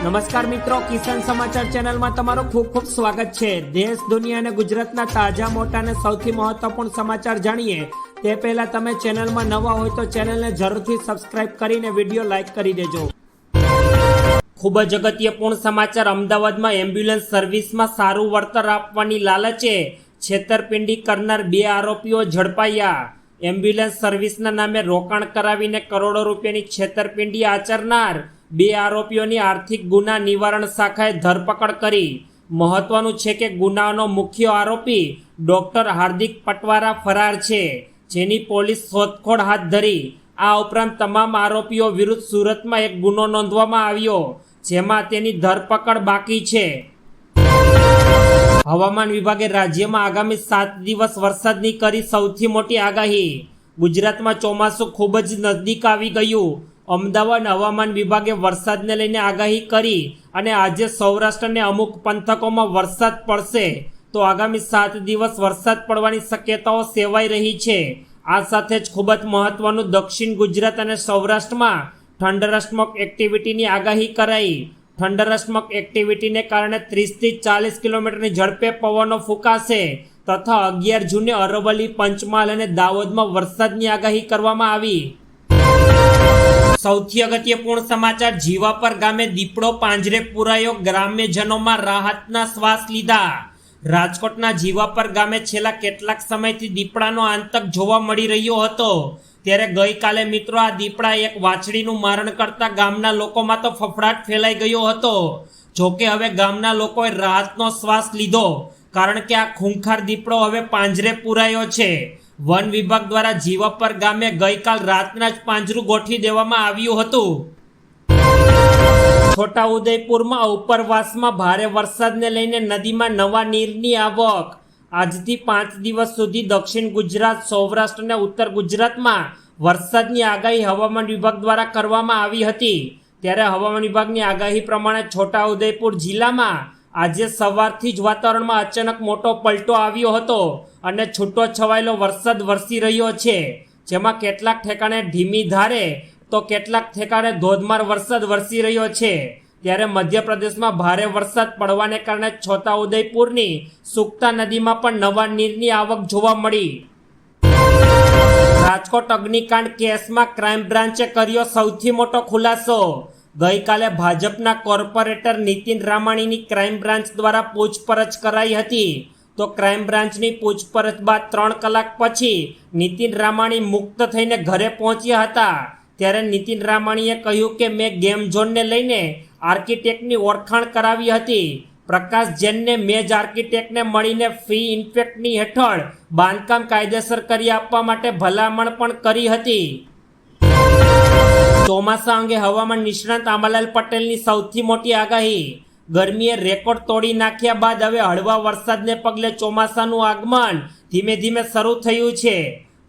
નમસ્કાર મિત્રો, કિસાન સમાચાર ચેનલમાં તમારું ખૂબ ખૂબ સ્વાગત છે. દેશ, દુનિયા અને ગુજરાતના તાજા, મોટા અને સૌથી મહત્વપૂર્ણ સમાચાર જાણીએ. તે પહેલા તમે ચેનલમાં નવા હોય તો ચેનલને જરૂરથી સબસ્ક્રાઇબ કરીને વીડિયો લાઇક કરી દેજો. ખૂબ જ અગત્યપૂર્ણ સમાચાર અમદાવાદમાં એમ્બ્યુલન્સ સર્વિસમાં સારું વળતર આપવાની લાલચે છેતરપિંડી કરનાર બે આરોપીઓ ઝડપાયા. એમ્બ્યુલન્સ સર્વિસના નામે રોકાણ કરાવીને કરોડો રૂપિયાની છેતરપિંડી આચરનાર બે આરોપીઓની આર્થિક ગુના નિવારણ શાખાએ ધરપકડ કરી. મહત્વનું છે કે ગુનાનો મુખ્ય આરોપી ડોક્ટર હાર્દિક પટવારા ફરાર છે, જેની પોલીસ શોધખોળ હાથ ધરી. આ ઉપરાંત તમામ આરોપીઓ વિરુદ્ધ સુરતમાં એક ગુનો નોંધવામાં આવ્યો, જેમાં તેની ધરપકડ બાકી છે. હવામાન વિભાગે રાજ્યમાં આગામી સાત દિવસ વરસાદની કરી સૌથી મોટી આગાહી. ગુજરાતમાં ચોમાસું ખૂબ જ નજદીક આવી ગયું. અમદાવાદ હવામાન વિભાગે વરસાદને લઈને આગાહી કરી અને આજે સૌરાષ્ટ્રને અમુક પંથકોમાં વરસાદ પડશે. તો આગામી સાત દિવસ વરસાદ પડવાની શક્યતાઓ સેવાઈ રહી છે. આ સાથે જ ખૂબ જ મહત્વનું દક્ષિણ ગુજરાત અને સૌરાષ્ટ્રમાં ઠંડરસ્મક એક્ટિવિટીની આગાહી કરાઈ. ઠંડરસ્મક એક્ટિવિટીને કારણે ત્રીસથી ચાલીસ કિલોમીટરની ઝડપે પવનો ફૂંકાશે તથા અગિયાર જૂને અરવલ્લી, પંચમહાલ અને દાહોદમાં વરસાદની આગાહી કરવામાં આવી. સૌથી અગત્યપૂર્ણ સમાચાર, જીવાપર ગામે દીપડો પાંજરે પુરાયો, ગ્રામ્યજનોમાં રાહતના શ્વાસ લીધા. રાજકોટના જીવાપર ગામે છેલ્લા કેટલાક સમયથી દીપડાનો આતંક જોવા મળી રહ્યો હતો. ત્યારે ગઈકાલે મિત્રો આ દીપડા એક વાછડીનું મારણ કરતા ગામના લોકોમાં તો ફફડાટ ફેલાઈ ગયો હતો. જોકે હવે ગામના લોકોએ રાહતનો શ્વાસ લીધો, કારણ કે આ ખૂંખાર દીપડો હવે પાંજરે પુરાયો છે. વન વિભાગ દ્વારા જીવાપર ગામે ગઈકાલ રાતના જ પાંજરું ગોઠવી દેવામાં આવ્યું હતું. છોટાઉદેપુરમાં ઉપરવાસમાં ભારે વરસાદને લઈને નદીમાં નવા નીરની આવક. આજથી પાંચ દિવસ સુધી દક્ષિણ ગુજરાત, સૌરાષ્ટ્ર અને ઉત્તર ગુજરાતમાં વરસાદની આગાહી હવામાન વિભાગ દ્વારા કરવામાં આવી હતી. ત્યારે હવામાન વિભાગની આગાહી પ્રમાણે છોટાઉદેપુર જિલ્લામાં આજે સવારથી જ વાતાવરણમાં અચાનક મોટો પલટો આવ્યો હતો. અને છૂટો છવાયેલો વરસાદ વરસી રહ્યો છે. જેમાં કેટલાક ઠેકાણે ધીમી ધારે તો કેટલાક ઠેકાણે ધોધમાર વરસાદ વરસી રહ્યો છે. ત્યારે મધ્યપ્રદેશમાં ભારે વરસાદ પડવાને કારણે છોટાઉદેપુરની સુકતા નદીમાં પણ નવા નીરની આવક જોવા મળી. રાજકોટ અગ્નિકાંડ કેસમાં ક્રાઇમ બ્રાન્ચે કર્યો સૌથી મોટો ખુલાસો. ગઈકાલે ભાજપના કોર્પોરેટર નીતિન રામાણીની ક્રાઇમ બ્રાન્ચ દ્વારા પૂછપરછ કરાઈ હતી. તો ક્રાઇમ બ્રાન્ચની પૂછપરછ બાદ ત્રણ કલાક પછી નીતિન રામાણી મુક્ત થઈને ઘરે પહોંચ્યા હતા. ત્યારે નીતિન રામાણીએ કહ્યું કે મેં ગેમ ઝોનને લઈને આર્કિટેક્ટની ઓળખાણ કરાવી હતી. પ્રકાશ જૈનને મેં જ આર્કિટેક્ટને મળીને ફી ઇન્ફેક્ટની હેઠળ બાંધકામ કાયદેસર કરી આપવા માટે ભલામણ પણ કરી હતી. ચોમાસા અંગે હવામાન નિષ્ણાંત આંબાલાલ પટેલની સૌથી મોટી આગાહી ગરમીએ રેકોર્ડ તોડી નાખ્યા બાદ હવે હળવા વરસાદને પગલે ચોમાસાનું આગમન ધીમે ધીમે શરૂ થયું છે.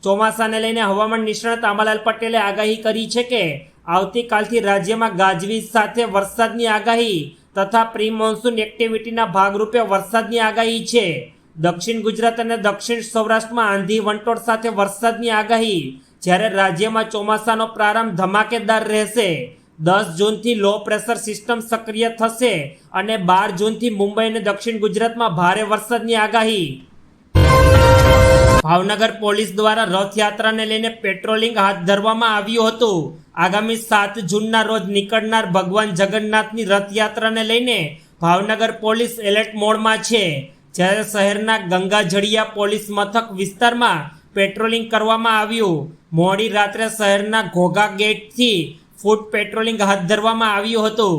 ચોમાસાને લઈને હવામાન નિષ્ણાત આંબાલાલ પટેલે આગાહી કરી છે કે આવતીકાલથી રાજ્યમાં ગાજવીજ સાથે વરસાદની આગાહી તથા પ્રી મોન્સૂન એક્ટિવિટીના ભાગરૂપે વરસાદની આગાહી છે. દક્ષિણ ગુજરાત અને દક્ષિણ સૌરાષ્ટ્રમાં આંધી વંટોળ સાથે વરસાદની આગાહી જ્યારે રાજ્યમાં ચોમાસાનો પ્રારંભ ધમાકેદાર રહેશે. દસ જૂનથી લો પ્રેશર સિસ્ટમ સક્રિય થશે અને બાર જૂનથી મુંબઈ અને દક્ષિણ ગુજરાતમાં ભારે વરસાદની આગાહી. ભાવનગર પોલીસ દ્વારા રથયાત્રાને લઈને પેટ્રોલિંગ હાથ ધરવામાં આવ્યું હતું. આગામી સાત જૂનના રોજ નીકળનાર ભગવાન જગન્નાથની રથયાત્રાને લઈને ભાવનગર પોલીસ એલર્ટ મોડમાં છે. જ્યારે શહેરના ગંગાજળિયા પોલીસ મથક વિસ્તારમાં પેટ્રોલિંગ કરવામાં આવ્યું. મોડી રાત્રે શહેરના ઘોઘા ગેટથી ફૂટ પેટ્રોલિંગ હાથ ધરવામાં આવ્યું હતું.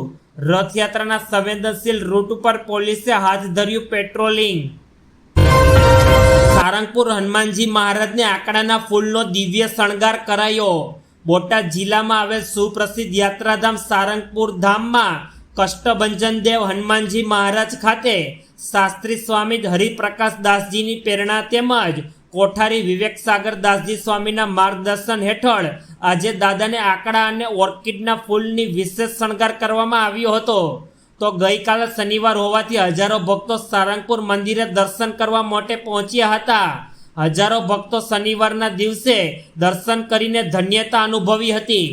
રથયાત્રાના સંવેદનશીલ રૂટ ઉપર પોલીસે હાથ ધર્યું પેટ્રોલિંગ. સારંગપુર હનુમાનજી મહારાજને આંકડાના ફૂલનો દિવ્ય શણગાર કરાયો. બોટાદ જિલ્લામાં આવેલ સુપ્રસિદ્ધ યાત્રાધામ સારંગપુર ધામમાં કષ્ટભંજન દેવ હનુમાનજી મહારાજ ખાતે શાસ્ત્રી સ્વામી હરિપ્રકાશ દાસજીની પ્રેરણા તેમજ કોઠારી વિવેક સાગર દાસજી સ્વામીના માર્ગદર્શન હેઠળ આજે દાદાને આંકડા અને ઓર્કિડના ફૂલની વિશેષ શણગાર કરવામાં આવ્યો હતો. તો ગઈકાલે શનિવાર હોવાથી હજારો ભક્તો સારંગપુર મંદિરે દર્શન કરવા માટે પહોંચ્યા હતા. હજારો ભક્તો શનિવારના દિવસે દર્શન કરીને ધન્યતા અનુભવી હતી.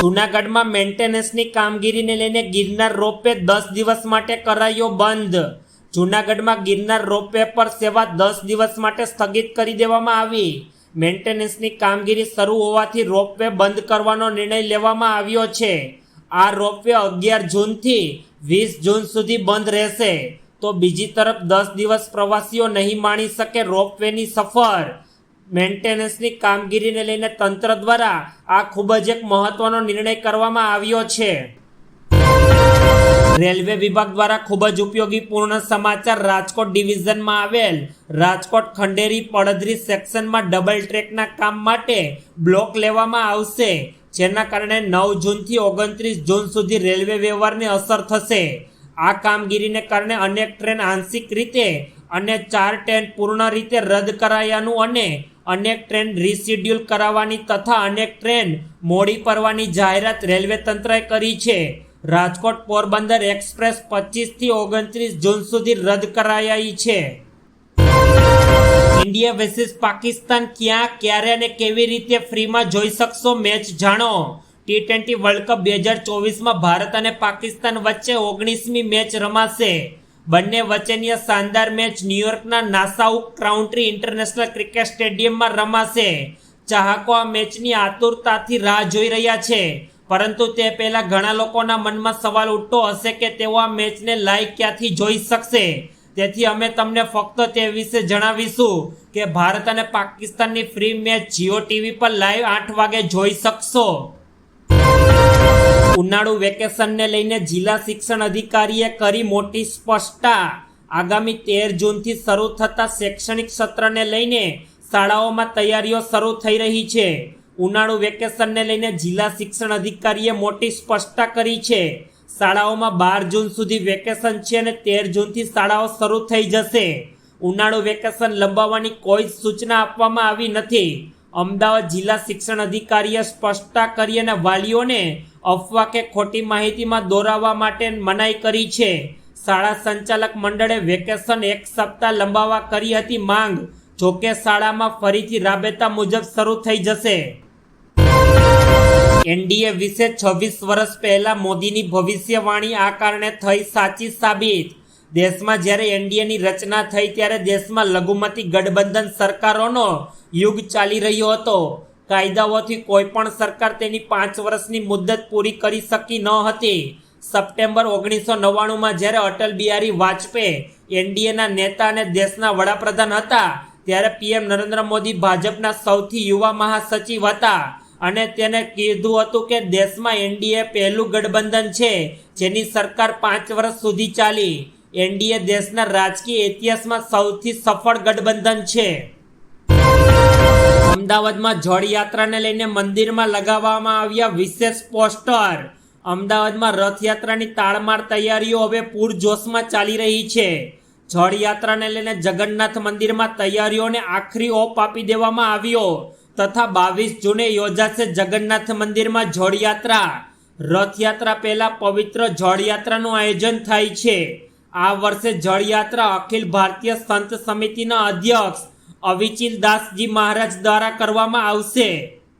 જૂનાગઢમાં મેન્ટેનન્સની કામગીરીને લઈને ગિરનાર રોપે દસ દિવસ માટે કરાયો બંધ. જૂનાગઢમાં ગિરનાર રોપવે પર સેવા દસ દિવસ માટે સ્થગિત કરી દેવામાં આવી. મેન્ટેનન્સની કામગીરી શરૂ હોવાથી રોપવે બંધ કરવાનો નિર્ણય લેવામાં આવ્યો છે. આ રોપવે અગિયાર જૂનથી વીસ જૂન સુધી બંધ રહેશે. તો બીજી તરફ દસ દિવસ પ્રવાસીઓ નહીં માણી શકે રોપવેની સફર. મેન્ટેનન્સની કામગીરીને લઈને તંત્ર દ્વારા આ ખૂબ જ એક મહત્વનો નિર્ણય કરવામાં આવ્યો છે. રેલવે વિભાગ દ્વારા ખૂબ જ ઉપયોગી પૂર્ણ સમાચાર રાજકોટ ડિવિઝનમાં આવેલ રાજકોટ ખંડેરી પડદરી સેક્શનમાં ડબલ ટ્રેકના કામ માટે બ્લોક લેવામાં આવશે, જેના કારણે નવ જૂનથી ઓગણત્રીસ જૂન સુધી રેલવે વ્યવહારને અસર થશે. આ કામગીરીને કારણે અનેક ટ્રેન આંશિક રીતે અને ચાર ટ્રેન પૂર્ણ રીતે રદ કરાયાનું અને અનેક ટ્રેન રિશિડ્યુલ કરાવવાની તથા અનેક ટ્રેન મોડી પડવાની જાહેરાત રેલવે તંત્રએ કરી છે. રાજકોટ પોરબંદર એક્સપ્રેસ પચીસથી ઓગણત્રીસ જૂન સુધી રદ કરાયાઈ છે. ઇન્ડિયા વર્સિસ પાકિસ્તાન ક્યાં, ક્યારે અને કેવી રીતે ફ્રીમાં જોઈ શકશો મેચ જાણો. ટી ટ્વેન્ટી વર્લ્ડ કપ બે હજાર ચોવીસમાં ભારત અને પાકિસ્તાન વચ્ચે ઓગણીસમી મેચ રમાશે. બંને વચ્ચેની શાનદાર મેચ ન્યુયોર્કના નાસાઉ ક્રાઉન્ટ્રી ઇન્ટરનેશનલ ક્રિકેટ સ્ટેડિયમમાં રમાશે. ચાહકો આ મેચની આતુરતાથી રાહ જોઈ રહ્યા છે. પરંતુ તે પહેલા ઘણા લોકોના મનમાં સવાલ ઉઠતો હશે કે તેઓ આ મેચને લાઈવ ક્યાંથી જોઈ શકશે? તેથી અમે તમને ફક્ત તે વિશે જણાવીશું કે ભારત અને પાકિસ્તાનની ફ્રી મેચ જીઓ ટીવી પર લાઈવ આઠ વાગે જોઈ શકશો. ઉનાળુ વેકેશનને લઈને જિલ્લા શિક્ષણ અધિકારીએ કરી મોટી સ્પષ્ટતા. આગામી તેર જૂનથી શરૂ થતા શૈક્ષણિક સત્રને લઈને શાળાઓમાં તૈયારીઓ શરૂ થઈ રહી છે. ઉનાળુ વેકેશનને લઈને જિલ્લા શિક્ષણ અધિકારીએ મોટી સ્પષ્ટતા કરી છે. શાળાઓમાં બાર જૂન સુધી વેકેશન છે અને તેર જૂનથી શાળાઓ શરૂ થઈ જશે. ઉનાળુ વેકેશન લંબાવવાની કોઈ જ સૂચના આપવામાં આવી નથી. અમદાવાદ જિલ્લા શિક્ષણ અધિકારીએ સ્પષ્ટતા કરી અને વાલીઓને અફવા કે ખોટી માહિતીમાં દોરાવવા માટે મનાઈ કરી છે. શાળા સંચાલક મંડળે વેકેશન એક સપ્તાહ લંબાવવા કરી હતી માંગ, જોકે શાળામાં ફરીથી રાબેતા મુજબ શરૂ થઈ જશે. એનડીએ વિશે છવ્વીસ વર્ષ પહેલા મોદીની ભવિષ્યવાણી આ કારણે થઈ સાચી સાબિત. દેશમાં જ્યારે એનડીએની રચના થઈ ત્યારે દેશમાં લઘુમતી ગઠબંધન સરકારોનો યુગ ચાલી રહ્યો હતો. કાયદાઓથી કોઈ પણ સરકાર તેની પાંચ વર્ષની મુદ્દત પૂરી કરી શકી ન હતી. સપ્ટેમ્બર ઓગણીસો નવ્વાણુંમાં જ્યારે અટલ બિહારી વાજપેયી એનડીએના નેતા અને દેશના વડાપ્રધાન હતા, ત્યારે પીએમ નરેન્દ્ર મોદી ભાજપના સૌથી યુવા મહાસચિવ હતા. અને તેને કીધું હતું કે દેશમાં એનડીએ પહેલું ગઠબંધન છે, જેની સરકાર પાંચ વર્ષ સુધી ચાલી. એનડીએ દેશના રાજકીય ઇતિહાસમાં સૌથી સફળ ગઠબંધન છે. અમદાવાદમાં જળયાત્રાને લઈને મંદિરમાં લગાવવામાં આવ્યા વિશેષ પોસ્ટર. અમદાવાદમાં રથયાત્રાની તાળમાર તૈયારીઓ હવે પૂરજોશમાં ચાલી રહી છે. જળયાત્રાને લઈને જગન્નાથ મંદિરમાં તૈયારીઓને આખરી ઓપ આપી દેવામાં આવ્યો. તથા બાવીસ જૂને યોજાશે જગન્નાથ મંદિરમાં જળયાત્રા. રથયાત્રા પહેલા પવિત્ર જળયાત્રાનું આયોજન થાય છે. આ વર્ષે જળયાત્રા અખિલ ભારતીય સંત સમિતિના અધ્યક્ષ અવિચિલ દાસજી મહારાજ દ્વારા કરવામાં આવશે.